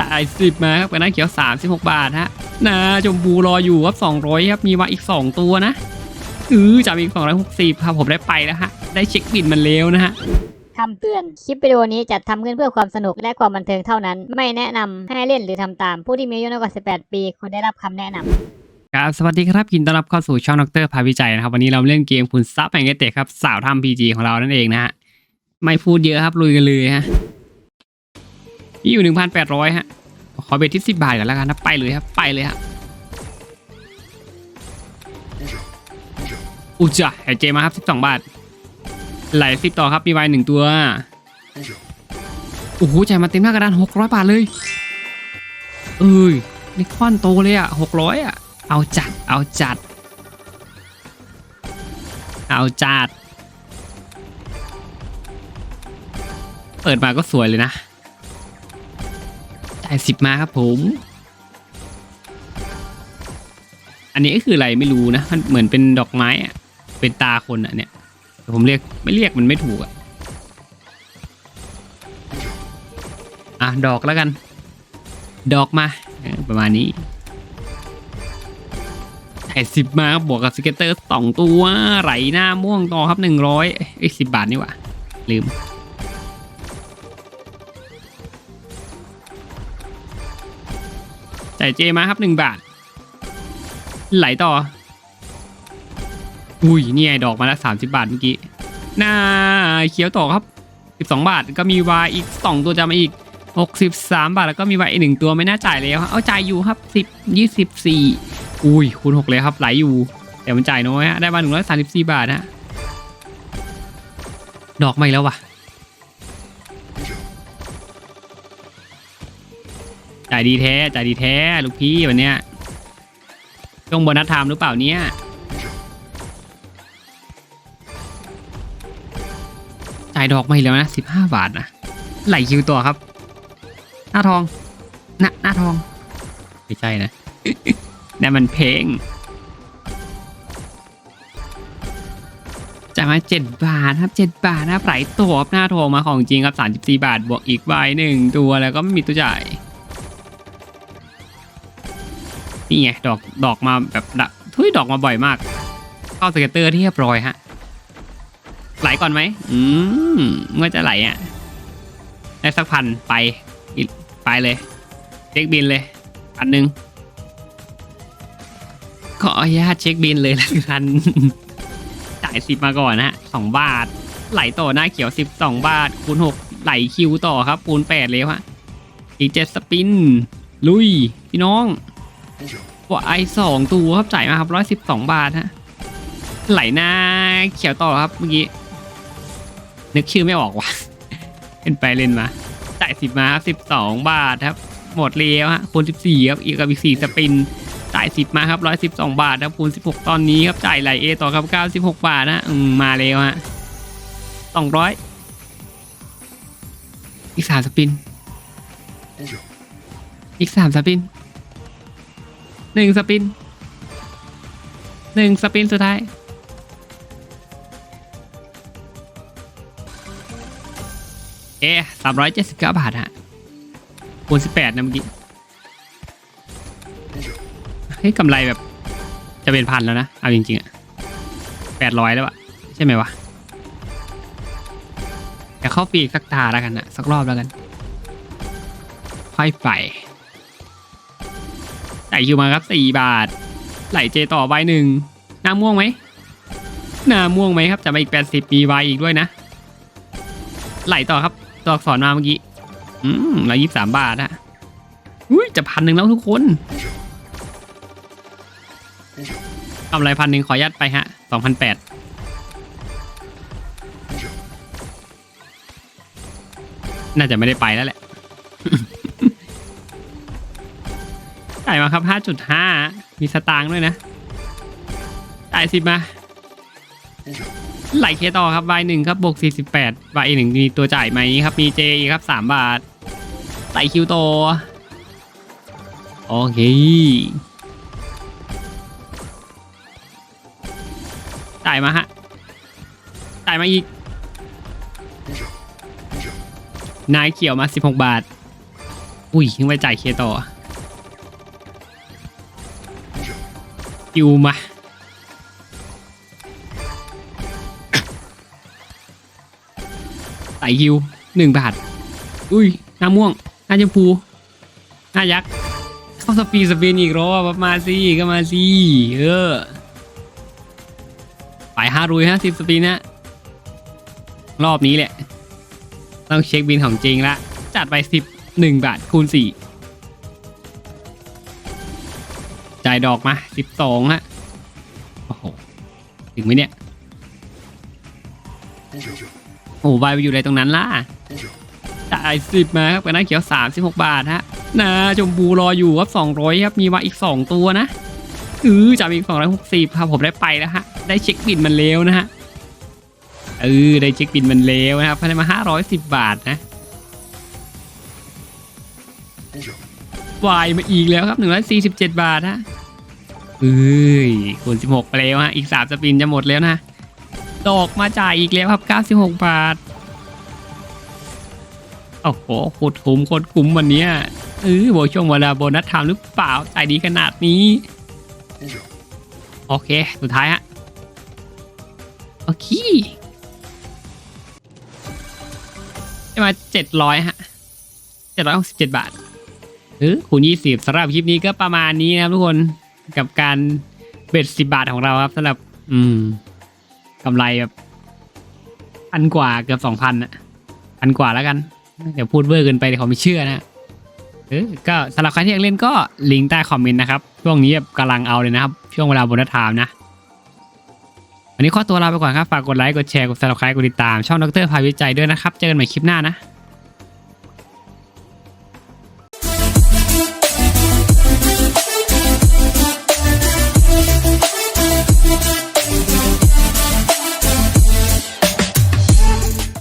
จ่ายสิบมาครับกับหน้าเขียวสามสิบหกบาทฮะนาชมพูรออยู่ครับสองร้อยครับมีมาอีกสองตัวนะอือจ่ายอีกสองร้อยหกสิบครับผมได้ไปแล้วฮะได้เช็คบินมันเร็วนะฮะคำเตือน คลิปวิดีโอนี้จัดทำขึ้นเพื่อความสนุกและความบันเทิงเท่านั้น ไม่แนะนำให้เล่นหรือทำตาม ผู้ที่มีอายุน้อยกว่า 18 ปีควรได้รับคำแนะนำครับ สวัสดีครับยินดีต้อนรับเข้าสู่ช่องดรพาวิจัยนะครับ วันนี้เราเล่นเกมคุณซับแห่งเกตเตครับ สาวทำพีจีของเรานั่นเองนะฮะ ไม่พูดเยอะครับ ลุยกันเลยฮะ นี่อยู่หนึ่งพันแปดร้อยฮะ ขอเบ็ดที่สิบบาทก่อนแล้วกันนะไปเลยครับ ไปเลยฮะอุจจะหาเจมาครับสิบสองบาท ไหลสิบต่อครับมีไวน์หนึ่งตัวโอ้โหจ่ายมาเต็มหน้ากระดานหกร้อยบาทเลย เอ้ยนี่ค่อนโตเลยอะหกร้อยอะ เอาจัด เอาจัด เอาจัด เปิดมาก็สวยเลยนะ จ่ายสิบมาครับผม อันนี้ก็คืออะไรไม่รู้นะ มันเหมือนเป็นดอกไม้อะเป็นตาคนอะเนี่ยแต่ผมเรียกไม่เรียกมันไม่ถูกอะอะดอกแล้วกัน ดอกมาประมาณนี้ไถ่สิบมาครับบวกกับสเก็ตเตอร์สองตัวไหลหน้าม่วงต่อครับหนึ่งร้อยเอ้สิบบาทนี่ว่าลืม จ่ายเจมาครับหนึ่งบาท ไหลต่อ อุ้ยนี่ไงดอกมาล้วสามสิบาทเมื่อกี้หน้าเขียวต่อครับสิบสองบาทก็มีวายอีกสองตัวจะมาอีกหกสิบสามบาทแล้วก็มีวายอีกหนึ่งตัวไม่น่าจ่ายแล้วครับเอาจ่ายอยู่ครับสิบยี่สิบสี่อุ้ยคูณหกเลยครับไหลอยู่ แต่มันจ่ายน้อยฮะได้มาหนึ่งร้อยสามสิบสี่บาทฮะดอกไม่แล้วว่ะ จ่ายดีแท้จ่ายดีแท้ลูกพี่วันเนี้ยช่วงโบนัสไทม์หรือเปล่าเนี้ยจ่ายดอกไม่แล้วนะสิบห้าบาทนะไหลคิวตัวครับ หน้าทองหน้าหน้าทอง ไม่ใช่นะนั่นมันเพลงจ่ายมาเจ็ดบาทครับเจ็ดบาทนะไหลตัวหน้าทองมาของจริงครับสามสิบสี่บาทบวกอีกใบหนึ่งตัวแล้วก็ไม่มีตัวจ่าย นี่ไงดอกดอกมาแบบดะทุยดอกมาบ่อยมาก เข้าสเก็ตเตอร์ที่เรียบร้อยฮะ ไหลก่อนไหมอืมเมื่อจะไหลอะได้สักพันไปไปเลยเช็คบินเลยพันหนึ่งขออนุญาตเช็คบินเลยละกันจ่ายสิบมาก่อนนะฮะสองบาท ไหลต่อหน้าเขียวสิบสองบาท คูณหกไหลคิวต่อครับ คูณแปดเลยฮะอีกเจ็ดสปิน ลุย พี่น้อง ว่าไอสองตัวครับจ่ายมาครับร้อยสิบสองบาทฮะไหลหน้าเขียวต่อครับเมื่อกี้นึกชื่อไม่ออกว่ะเล่นไปเล่นมาจ่ายสิบมาครับสิบสองบาทครับ หมดเลี้ยวฮะคูณสิบสี่ครับอีกกับอีกสี่สปินจ่ายสิบมาครับร้อยสิบสองบาทครับคูณสิบหกตอนนี้ครับจ่ายไหลเอต่อครับเก้าสิบหกบาทนะอืมมาเร็วฮะสองร้อยอีกสามสปิน อีกสามสปิน หนึ่งสปินหนึ่งสปินสุดท้าย เอ๊สามร้อยเจ็ดสิบเก้าบาทฮะคูณสิบแปดนะเมื่อกี้เฮ้ยกำไรแบบ จะเป็นพันแล้วนะ เอาจริงๆอะแปดร้อยแล้วอะใช่ไหมวะเดี๋ยวเข้าปีกสักตาแล้วกันนะสักรอบแล้วกัน ค่อยไป ไหลคิวมาครับสี่บาท ไหลเจต่อใบหนึ่งน้าม่วงไหมน้าม่วงไหมครับจะมาอีกแปดสิบมีใบอีกด้วยนะ ไหลต่อครับตัวอักษรมาเมื่อกี้ อืมร้อยยี่สิบสามบาทอะอุ้ยจะพันหนึ่งแล้วทุกคนกำไรพันหนึ่งขอยัดไปฮะสองพันแปดน่าจะไม่ได้ไปแล้วแหละ จ่ายมาครับ 5.5 มีสตางค์ด้วยนะ จ่ายสิบมา ไหลเคต่อครับใบหนึ่งครับบวก48ใบหนึ่งมีตัวจ่ายไหมครับ มีเจครับ 3 บาท ไหลคิวโต โอเคจ่ายมาฮะ จ่ายมาอีก นายเขียวมา 16 บาท อุ้ยยังไปจ่ายเคต่อ คิวมาใส่คิวหนึ่งบาท อุ้ยหน้าม่วงหน้าชมพูหน้ายักษ์ เข้าสปีดสปินอีกรอบมาสิก็มาสิเออไปห้ารุยห้าสิบสปินนะ รอบนี้แหละ ต้องเช็คบินของจริงละ จัดไปสิบหนึ่งบาทคูณสี่ จ่ายดอกมาสิบสองฮะ โอ้โห ถึงไหมเนี่ย โอ้โหใบไปอยู่ในตรงนั้นล่ะจ่ายสิบมาครับกับหน้าเขียวสามสิบหกบาทฮะนาชมพูรออยู่ครับสองร้อยครับ มีมาอีกสองตัวนะเออจ่ายอีกสองร้อยหกสิบครับผมได้ไปแล้วฮะ ได้เช็คบินมันเร็วนะฮะเออได้เช็คบินมันเร็วนะครับภายในมาห้าร้อยสิบบาทนะ วายมาอีกแล้วครับหนึ่งร้อยสี่สิบเจ็ดบาทฮะเอ้ยคูณสิบหกไปแล้วฮะ อีกสามสปินจะหมดแล้วนะ ดอกมาจ่ายอีกแล้วครับเก้าสิบหกบาท โอ้โหโคตรคุ้มโคตรคุ้มวันนี้เออโบช่วงเวลาโบนัสทม์หรือเปล่าใจดีขนาดนี้ โอเค สุดท้ายฮะ โอเคได้มาเจ็ดร้อยฮะเจ็ดร้อยหกสิบเจ็ดบาท เออคูณยี่สิบสำหรับคลิปนี้ก็ประมาณนี้นะครับทุกคนกับการเบ็ดสิบบาทของเราครับสำหรับ อืมกำไรแบบพันกว่าเกือบสองพันอะพันกว่าแล้วกัน เดี๋ยวพูดเวอร์เกินไปเดี๋ยวเขาไม่เชื่อนะเออก็สำหรับใครที่อยากเล่นก็ลิงก์ใต้คอมเมนต์นะครับ ช่วงนี้แบบกำลังเอาเลยนะครับ ช่วงเวลาบนัสไทม์นะวันนี้ขอตัวลาไปก่อนครับ ฝากกดไลค์ กดแชร์ กดซับสไครต์กดติดตาม ช่องดรพาวิจัยด้วยนะครับ เจอกันใหม่คลิปหน้านะ